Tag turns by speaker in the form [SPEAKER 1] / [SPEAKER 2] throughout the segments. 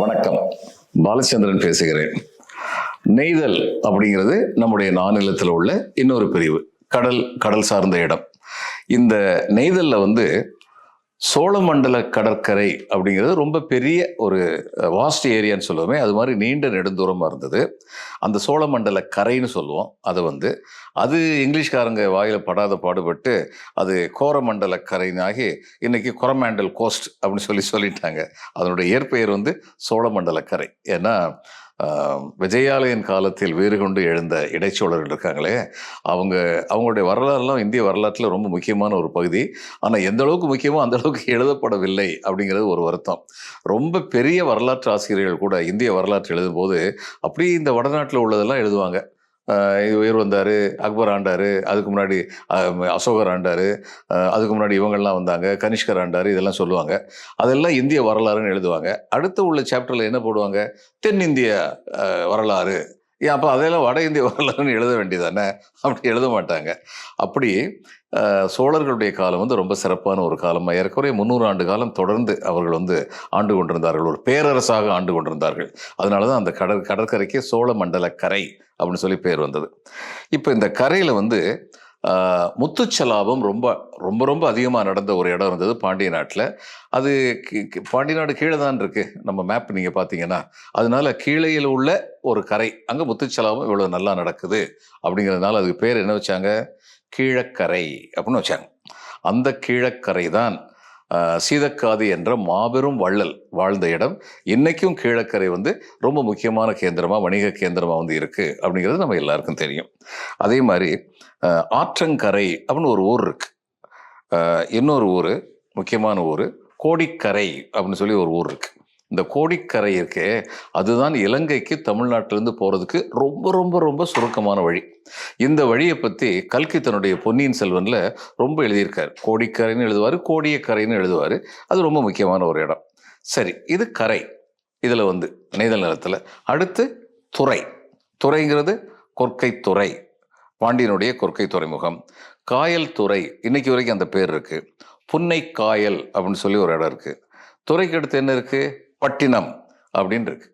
[SPEAKER 1] வணக்கம். பாலச்சந்திரன் பேசுகிறேன். நெய்தல் அப்படிங்கிறது நம்முடைய நானிலத்தில் உள்ள இன்னொரு பிரிவு கடல் கடல் சார்ந்த இடம். இந்த நெய்தலில் வந்து சோழமண்டல கடற்கரை அப்படிங்கிறது ரொம்ப பெரிய ஒரு வாஸ்ட் ஏரியான்னு சொல்லுவோமே. அது மாதிரி நீண்ட நெடுந்தூரமாக இருந்தது. அந்த சோழமண்டல கரைன்னு சொல்லுவோம். அதை வந்து அது இங்கிலீஷ்காரங்க வாயில் படாத பாடுபட்டு அது கோரமண்டல கரைனாகி இன்னைக்கு கொரமாண்டல் கோஸ்ட் அப்படின்னு சொல்லி சொல்லிட்டாங்க. அதனுடைய இயற்பெயர் வந்து சோழமண்டல கரை. ஏன்னா விஜயாலயன் காலத்தில் வீறு கொண்டு எழுந்த இடைச்சோழர்கள் இருக்காங்களே அவங்க அவங்களுடைய வரலாறுலாம் இந்திய வரலாற்றில் ரொம்ப முக்கியமான ஒரு பகுதி. ஆனால் எந்த அளவுக்கு முக்கியமோ அந்த அளவுக்கு எழுதப்படவில்லை அப்படிங்கிறது ஒரு வருத்தம். ரொம்ப பெரிய வரலாற்று ஆசிரியர்கள் கூட இந்திய வரலாற்று எழுதும்போது அப்படியே இந்த வடநாட்டில் உள்ளதெல்லாம் எழுதுவாங்க. இது உயர் வந்தார் அக்பர் ஆண்டார் அதுக்கு முன்னாடி அசோகர் ஆண்டார் அதுக்கு முன்னாடி இவங்கள்லாம் வந்தாங்க கனிஷ்கர் ஆண்டார் இதெல்லாம் சொல்லுவாங்க. அதெல்லாம் இந்திய வரலாறுன்னு எழுதுவாங்க. அடுத்து உள்ள சாப்டரில் என்ன போடுவாங்க? தென்னிந்திய வரலாறு. ஏன் அப்போ அதையெல்லாம் வட இந்திய வரலாறுன்னு எழுத வேண்டியதானே? அப்படி எழுத மாட்டாங்க. அப்படி சோழர்களுடைய காலம் வந்து ரொம்ப சிறப்பான ஒரு காலம். ஏற்கனவே முந்நூறு ஆண்டு காலம் தொடர்ந்து அவர்கள் வந்து ஆண்டு கொண்டிருந்தார்கள். ஒரு பேரரசாக ஆண்டு கொண்டிருந்தார்கள். அதனால தான் அந்த கடற் கடற்கரைக்கு சோழ மண்டல கரை அப்படின்னு சொல்லி பேர் வந்தது. இப்போ இந்த கரையில் வந்து முத்துச்சலாபம் ரொம்ப ரொம்ப ரொம்ப அதிகமாக நடந்த ஒரு இடம் இருந்தது பாண்டிய நாட்டில். அது கி- கி- பாண்டிய நாடு கீழே தான் இருக்குது நம்ம மேப் நீங்கள் பார்த்தீங்கன்னா. அதனால கீழேயில் உள்ள ஒரு கரை அங்கே முத்துச்சலாபம் இவ்வளோ நல்லா நடக்குது அப்படிங்கிறதுனால அதுக்கு பேர் என்ன வச்சாங்க? கீழக்கரை அப்படின்னு வச்சாங்க. அந்த கீழக்கரை தான் சீதக்காதி என்ற மாபெரும் வள்ளல் வாழ்ந்த இடம். இன்னைக்கும் கீழக்கரை வந்து ரொம்ப முக்கியமான கேந்திரமாக வணிக கேந்திரமாக வந்து இருக்குது அப்படிங்கிறது நம்ம எல்லாருக்கும் தெரியும். அதே மாதிரி ஆற்றங்கரை அப்படின்னு ஒரு ஊர் இருக்கு. இன்னொரு ஊர் முக்கியமான ஊர் கோடிக்கரை அப்படின்னு சொல்லி ஒரு ஊர் இருக்குது இந்த கோடிக்கரை இருக்கே அதுதான் இலங்கைக்கு தமிழ்நாட்டிலேருந்து போகிறதுக்கு ரொம்ப ரொம்ப ரொம்ப சுருக்கமான வழி. இந்த வழியை பற்றி கல்கி தன்னுடைய பொன்னியின் செல்வனில் ரொம்ப எழுதியிருக்கார். கோடிக்கரைன்னு எழுதுவார் கோடியக்கரைன்னு எழுதுவார். அது ரொம்ப முக்கியமான ஒரு இடம். சரி இது கரை. இதில் வந்து நெய்தல் நிலத்தில். அடுத்து துறை. துறைங்கிறது கொற்கை துறை. பாண்டியனுடைய கொற்கை துறைமுகம். காயல் துறை. இன்னைக்கு வரைக்கும் அந்த பேர் இருக்குது புன்னை காயல் அப்படின்னு சொல்லி ஒரு இடம் இருக்குது துறைக்கு அடுத்து என்ன இருக்குது பட்டினம் அப்படின்னு இருக்கு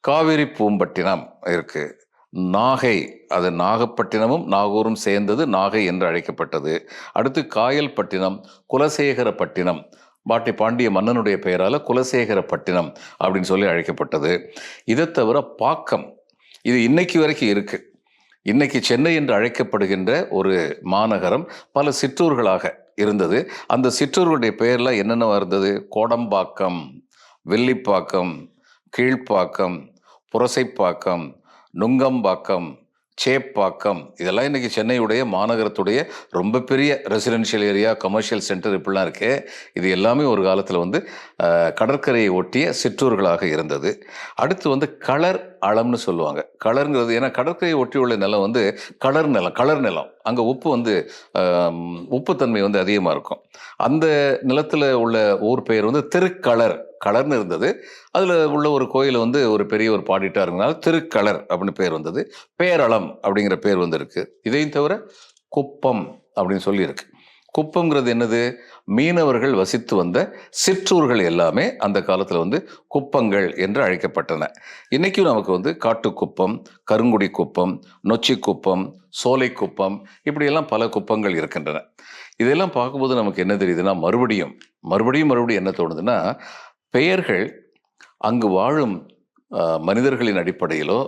[SPEAKER 1] காவிரி பூம்பட்டினம் இருக்கு. நாகை அது நாகப்பட்டினமும் நாகூரும் சேர்ந்தது நாகை என்று அழைக்கப்பட்டது. அடுத்து காயல்பட்டினம் குலசேகரப்பட்டினம் பாட்டி பாண்டிய மன்னனுடைய பெயரால குலசேகரப்பட்டினம் அப்படின்னு சொல்லி அழைக்கப்பட்டது. இதை தவிர பாக்கம் இது இன்னைக்கு வரைக்கும் இருக்கு. இன்னைக்கு சென்னை என்று அழைக்கப்படுகின்ற ஒரு மாநகரம் பல சிற்றூர்களாக இருந்தது. அந்த சிற்றூர்களுடைய பெயரில் என்னென்ன இருந்தது? கோடம்பாக்கம் வெள்ளிப்பாக்கம் கீழ்ப்பாக்கம் புரசைப்பாக்கம் நுங்கம்பாக்கம் சேப்பாக்கம். இதெல்லாம் இன்னைக்கு சென்னையுடைய மாநகரத்துடைய ரொம்ப பெரிய ரெசிடென்ஷியல் ஏரியா கமர்ஷியல் சென்டர் இப்படிலாம் இருக்கு. இது எல்லாமே ஒரு காலத்தில் வந்து கடற்கரையை ஒட்டிய சிற்றூர்களாக இருந்தது. அடுத்து வந்து கலர் அளம்னு சொல்லுவாங்க. கலருங்கிறது ஏன்னா கடற்கரையை ஒட்டியுள்ள நிலம் வந்து கலர் நிலம் கலர் நிலம். அங்கே உப்பு வந்து உப்புத்தன்மை வந்து அதிகமாக இருக்கும். அந்த நிலத்தில் உள்ள ஊர் பெயர் வந்து திருக்கலர். கலர்னு இருந்தது. அதில் உள்ள ஒரு கோயில் வந்து ஒரு பெரிய ஒரு பாடிட்டாக இருந்தனால திருக்கலர் அப்படின்னு பேர் வந்தது. பேரளம் அப்படிங்கிற பேர் வந்திருக்கு. இதையும் தவிர குப்பம் அப்படின்னு சொல்லியிருக்கு. குப்பம்ங்கிறது என்னது? மீனவர்கள் வசித்து வந்த சிற்றூர்கள் எல்லாமே அந்த காலத்தில் வந்து குப்பங்கள் என்று அழைக்கப்பட்டன. இன்றைக்கும் நமக்கு வந்து காட்டுக்குப்பம் கருங்குடி குப்பம் நொச்சி குப்பம் சோலை குப்பம் இப்படியெல்லாம் பல குப்பங்கள் இருக்கின்றன. இதெல்லாம் பார்க்கும்போது நமக்கு என்ன தெரியுதுன்னா மறுபடியும் மறுபடியும் மறுபடியும் என்ன தோணுதுன்னா பெயர்கள் அங்கு வாழும் மனிதர்களின் அடிப்படையிலோ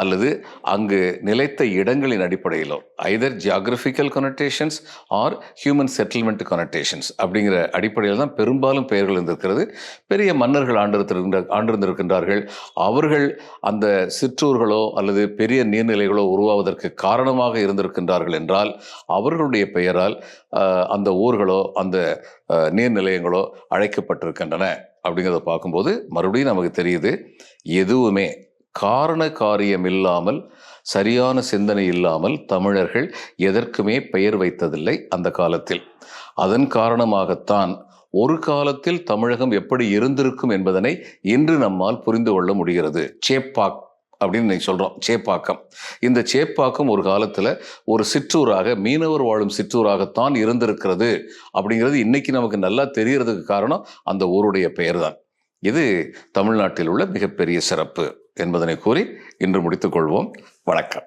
[SPEAKER 1] அல்லது அங்கு நிலைத்த இடங்களின் அடிப்படையிலோ either geographical connections or human settlement connections அப்படிங்கிற அடிப்படையில் தான் பெரும்பாலும் பெயர்கள் இருந்திருக்கிறது. பெரிய மன்னர்கள் ஆண்டிருந்திருக்கின்ற ஆண்டிருந்திருக்கின்றார்கள். அவர்கள் அந்த சிற்றூர்களோ அல்லது பெரிய நீர்நிலைகளோ உருவாவதற்கு காரணமாக இருந்திருக்கின்றார்கள் என்றால் அவர்களுடைய பெயரால் அந்த ஊர்களோ அந்த நீர்நிலையங்களோ அழைக்கப்பட்டிருக்கின்றன. அப்படிங்கிறத பார்க்கும்போது மறுபடியும் நமக்கு தெரியுது எதுவுமே காரண காரியம் இல்லாமல் சரியான சிந்தனை இல்லாமல் தமிழர்கள் எதற்குமே பெயர் வைத்ததில்லை அந்த காலத்தில். அதன் காரணமாகத்தான் ஒரு காலத்தில் தமிழகம் எப்படி இருந்திருக்கும் என்பதனை இன்று நம்மால் புரிந்து கொள்ள முடிகிறது. சேப்பாக் அப்படின்னு இன்னைக்கு சொல்றோம். சேப்பாக்கம். இந்த சேப்பாக்கம் ஒரு காலத்துல ஒரு சிற்றூராக மீனவர் வாழும் சிற்றூராகத்தான் இருந்திருக்கிறது அப்படிங்கிறது இன்னைக்கு நமக்கு நல்லா தெரியறதுக்கு காரணம் அந்த ஊருடைய பெயர் தான் இது தமிழ்நாட்டில் உள்ள மிகப்பெரிய சிறப்பு என்பதனை கூறி இன்று முடித்துக்கொள்வோம் வணக்கம்.